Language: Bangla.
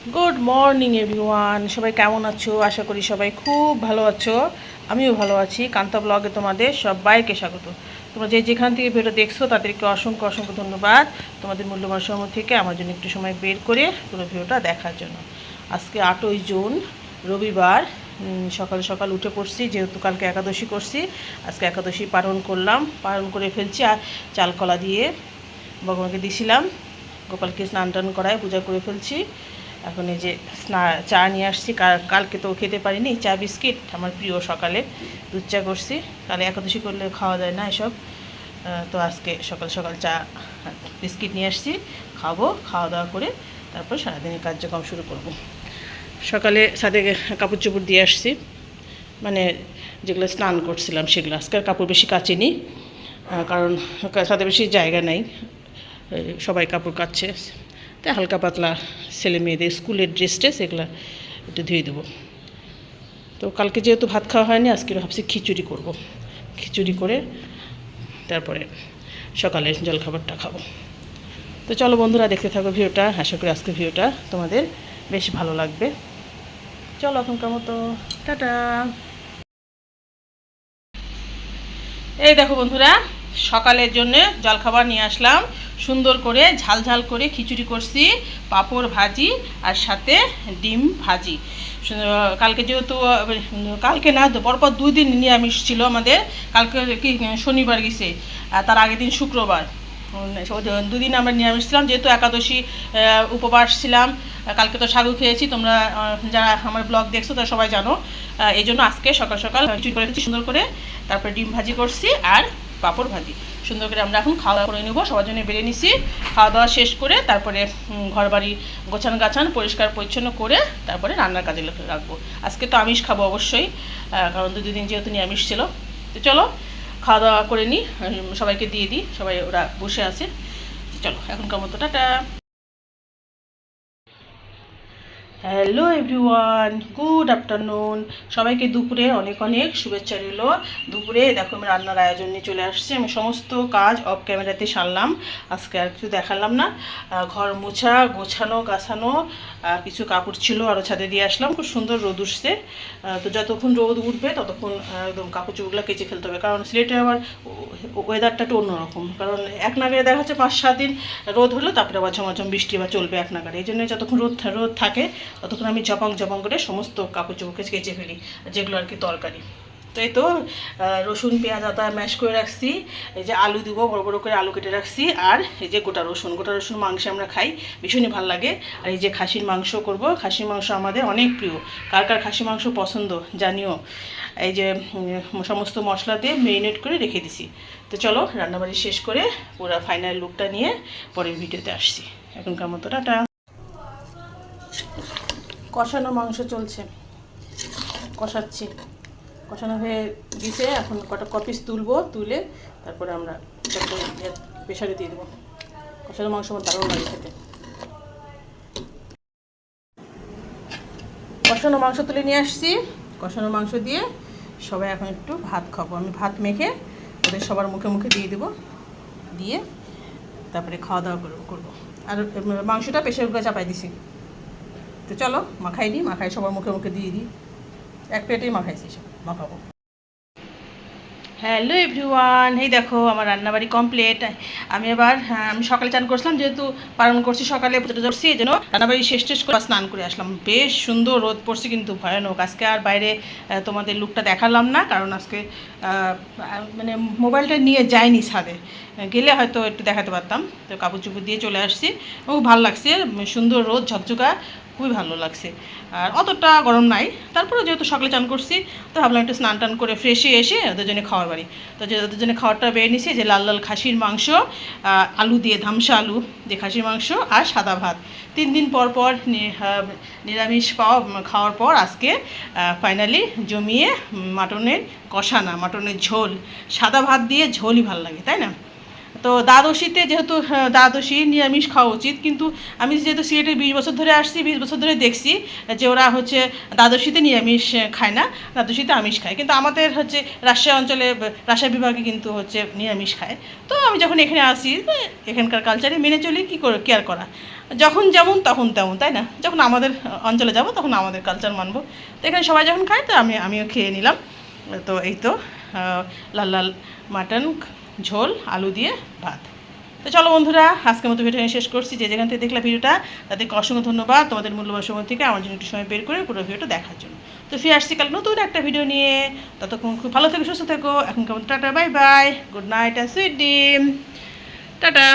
গুড মর্নিং এভরিওয়ান সবাই কেমন আছো? আশা করি সবাই খুব ভালো আছো। আমিও ভালো আছি। কান্তা ব্লগে তোমাদের সবাইকে স্বাগত। তোমরা যে যেখান থেকে ভিডিও দেখছ, তাদেরকে অসংখ্য অসংখ্য ধন্যবাদ। তোমাদের মূল্যবান সময় থেকে আমার জন্য একটু সময় বের করে পুরো ভিডিওটা দেখার জন্য। আজকে আটই জুন, রবিবার সকাল সকাল উঠে পড়ছি, যেহেতু কালকে একাদশী করছি। আজকে একাদশী পালন করলাম, পালন করে ফেলছি আর চালকলা দিয়ে ভগবানকে দিছিলাম। গোপালকে স্নান টান করায় পূজা করে ফেলছি। এখন এই যে স্না, চা নিয়ে আসছি কালকে তো খেতে পারিনি, চা বিস্কিট, আমার প্রিয় সকালে, দুধ চা করছি, কালে একাদশী করলে খাওয়া যায় না এসব তো আজকে সকাল সকাল চা বিস্কিট নিয়ে আসছি, খাব, খাওয়া দাওয়া করে তারপর সারাদিনের কার্যক্রম শুরু করব। সকালে সাথে কাপড় চোপড় দিয়ে আসছি মানে যেগুলো স্নান করছিলাম সেগুলো, আজকে কাপড় বেশি কাচিনি কারণ সাথে বেশি জায়গা নাই সবাই কাপড় কাচ্ছে। তাই হালকা পাতলা ছেলে মেয়েদের স্কুলের ড্রেস ট্রেস এগুলো একটু ধুয়ে দেবো। তো কালকে যেহেতু ভাত খাওয়া হয়নি, আজকে ভাবছি খিচুড়ি করব। খিচুড়ি করে তারপরে সকালে জলখাবারটা খাব। তো চলো বন্ধুরা, দেখতে থাকো ভিডিওটা। আশা করি আজকে ভিডিওটা তোমাদের বেশ ভালো লাগবে। চলো এখনকার মতো, টাটা। এই দেখো বন্ধুরা, সকালের জন্য জলখাবার নিয়ে আসলাম। সুন্দর করে ঝাল ঝাল করে খিচুড়ি করছি, পাঁপড় ভাজি আর সাথে ডিম ভাজি। কালকে যেহেতু, কালকে না, পরপর দুই দিন নিরামিষ ছিল আমাদের, কালকে কি, শনিবার গেছে তার আগের দিন শুক্রবার। দুদিন আমরা নিরামিষ ছিলাম, যেহেতু একাদশী উপবাস ছিলাম কালকে তো সাগু খেয়েছি, তোমরা যারা আমার ব্লগ দেখছ তারা সবাই জানো এই জন্য আজকে সকাল সকাল সুন্দর করে, তারপরে ডিম ভাজি করছি, আর পাঁপড় ভাজি। সুন্দর করে আমরা এখন খাওয়া করে নেব, সবার জন্য বেড়ে নিছি। খাওয়া দাওয়া শেষ করে তারপরে ঘর বাড়ি গোছান গাছান পরিষ্কার পরিচ্ছন্ন করে তারপরে রান্নার কাজে রাখব। আজকে তো আমিষ খাব অবশ্যই কারণ দু দুদিন যেহেতু নিরামিষ ছিল। তো চলো, খাওয়া দাওয়া করে নিই সবাইকে দিয়ে দিই, সবাই ওরা বসে আছে। চলো, এখনকার মতো, tata. Hello everyone good afternoon সবাইকে দুপুরে অনেক অনেক শুভেচ্ছা রইল। দুপুরে দেখো আমি রান্নার আয়োজন নিয়ে চলে আসছি। আমি সমস্ত কাজ অফ ক্যামেরাতে সারলাম। আজকে আর কিছু দেখালাম না। ঘর মোছা, গোছানো, গাছানো কিছু কাপড় ছিল আরও ছাদে দিয়ে আসলাম। খুব সুন্দর রোদ উঠছে। তো যতক্ষণ রোদ উঠবে ততক্ষণ একদম কাপড় চোপড়গুলো কেচে ফেলতে হবে। কারণ সিলেটে আবার ওয়েদারটা একটু অন্যরকম। কারণ এক নাগারে দেখা যাচ্ছে পাঁচ সাত দিন রোদ হলো, তারপরে আবার ঝমাঝম বৃষ্টি বা চলবে এক নাগারে এই জন্য যতক্ষণ রোদ রোদ থাকে ততক্ষণ আমি জপাং জপাং করে সমস্ত কাপড় চোপড় কেচে ফেলি যেগুলো আর কি তরকারি তো এই তো রসুন, পেঁয়াজ, আদা ম্যাশ করে রাখছি, এই যে আলু দিব, বড় বড় করে আলু কেটে রাখছি, আর এই যে গোটা রসুন গোটা রসুন মাংস আমরা খাই, ভীষণই ভালো লাগে। আর এই যে খাসির মাংস করব, খাসির মাংস আমাদের অনেক প্রিয়। কার কার খাসি মাংস পছন্দ জানিও। এই যে সমস্ত মশলা দিয়ে মেরিনেট করে রেখে দিছি। তো চলো, রান্নাবাড়ি শেষ করে পুরো ফাইনাল লুকটা নিয়ে পরের ভিডিওতে আসছি। এখনকার মতো, টাটা। কষানো মাংস চলছে। কষাচ্ছি। কষানো হয়ে দিছে এখন কটা কপিস তুলবো, তুলে তারপরে আমরা প্রেশারে দিয়ে দেবো। কষানো মাংস আমার দারুণ লাগে খেতে। কষানো মাংস তুলে নিয়ে আসছি। কষানো মাংস দিয়ে সবাই এখন একটু ভাত খাব। আমি ভাত মেখে ওদের সবার মুখে মুখে দিয়ে দেবো। দিয়ে তারপরে খাওয়া দাওয়া করব করব। আর মাংসটা প্রেশার কুকারে চাপাই দিছি। তো চলো মাখাই দিই মাখাই সবার মুখে মুখে দিয়ে দিই। এক প্লেটেই মাখাইছি সব মাখাবো। হ্যালো এভরিওয়ান এই দেখো আমার রান্নাবাড়ি কমপ্লিট। আমি এবার হ্যাঁ, আমি সকালে চান করছিলাম যেহেতু পালন করছি সকালে পুজোটা করছি এই জন্য রান্নাবাড়ি শেষ টেস করে স্নান করে আসলাম। বেশ সুন্দর রোদ পড়ছে কিন্তু ভয়ানক। আজকে আর বাইরে তোমাদের লুকটা দেখালাম না কারণ আজকে মানে মোবাইলটা নিয়ে যায়নি ছাদে। গেলে হয়তো একটু দেখাতে পারতাম। তো কাপড় চুপড় দিয়ে চলে আসছি। ও ভালো লাগছে। সুন্দর রোদ ঝকঝকা। খুবই ভালো লাগছে। আর অতটা গরম নাই। তারপরে যেহেতু সকালে চান করছি, তো ভাবলাম একটু স্নান টান করে ফ্রেশে এসে ওদের জন্য খাওয়ার বাড়ি। তো যে ওদের জন্য খাওয়ারটা বেড়ে নিছি যে লাল লাল খাসির মাংস আলু দিয়ে ধামসা আলু দিয়ে খাসির মাংস আর সাদা ভাত। তিন দিন পর পর নিরামিষ পাওয়া, খাওয়ার পর আজকে ফাইনালি জমিয়ে মাটনের কষা না মাটনের ঝোল। সাদা ভাত দিয়ে ঝোলই ভালো লাগে, তাই না? তো দ্বাদশীতে যেহেতু দ্বাদশী নিরামিষ খাওয়া উচিত, কিন্তু আমি যেহেতু সিলেটে বিশ বছর ধরে আসছি, বিশ বছর ধরে দেখছি যে ওরা হচ্ছে দ্বাদশীতে নিরামিষ খায় না, দ্বাদশীতে আমিষ খায়। কিন্তু আমাদের হচ্ছে রাজশাহী অঞ্চলে রাজশাহী বিভাগে কিন্তু হচ্ছে নিরামিষ খায়। তো আমি যখন এখানে আসি এখানকার কালচারে মেনে চলি, কী করে কেয়ার করা? যখন যেমন, তখন তেমন, তাই না? যখন আমাদের অঞ্চলে যাব, তখন আমাদের কালচার মানব। তো এখানে সবাই যখন খায়, তো আমি, আমিও খেয়ে নিলাম। তো এই তো লাল লাল মাটন ঝোল, আলু দিয়ে ভাত। তো চলো বন্ধুরা, আজকের মতো ভিডিও শেষ করছি। যে যেখান থেকে দেখলাম ভিডিওটা, তাদেরকে অসংখ্য ধন্যবাদ তোমাদের মূল্যবান সময় থেকে আমার জন্য একটু সময় বের করে পুরো ভিডিওটা দেখার জন্য। তো ফিরে আসছি কাল নতুন একটা ভিডিও নিয়ে। ততক্ষণ খুব ভালো থেকো, সুস্থ থেকো। এখন কেমন? Tata, bye bye. Good night and sweet dream tata.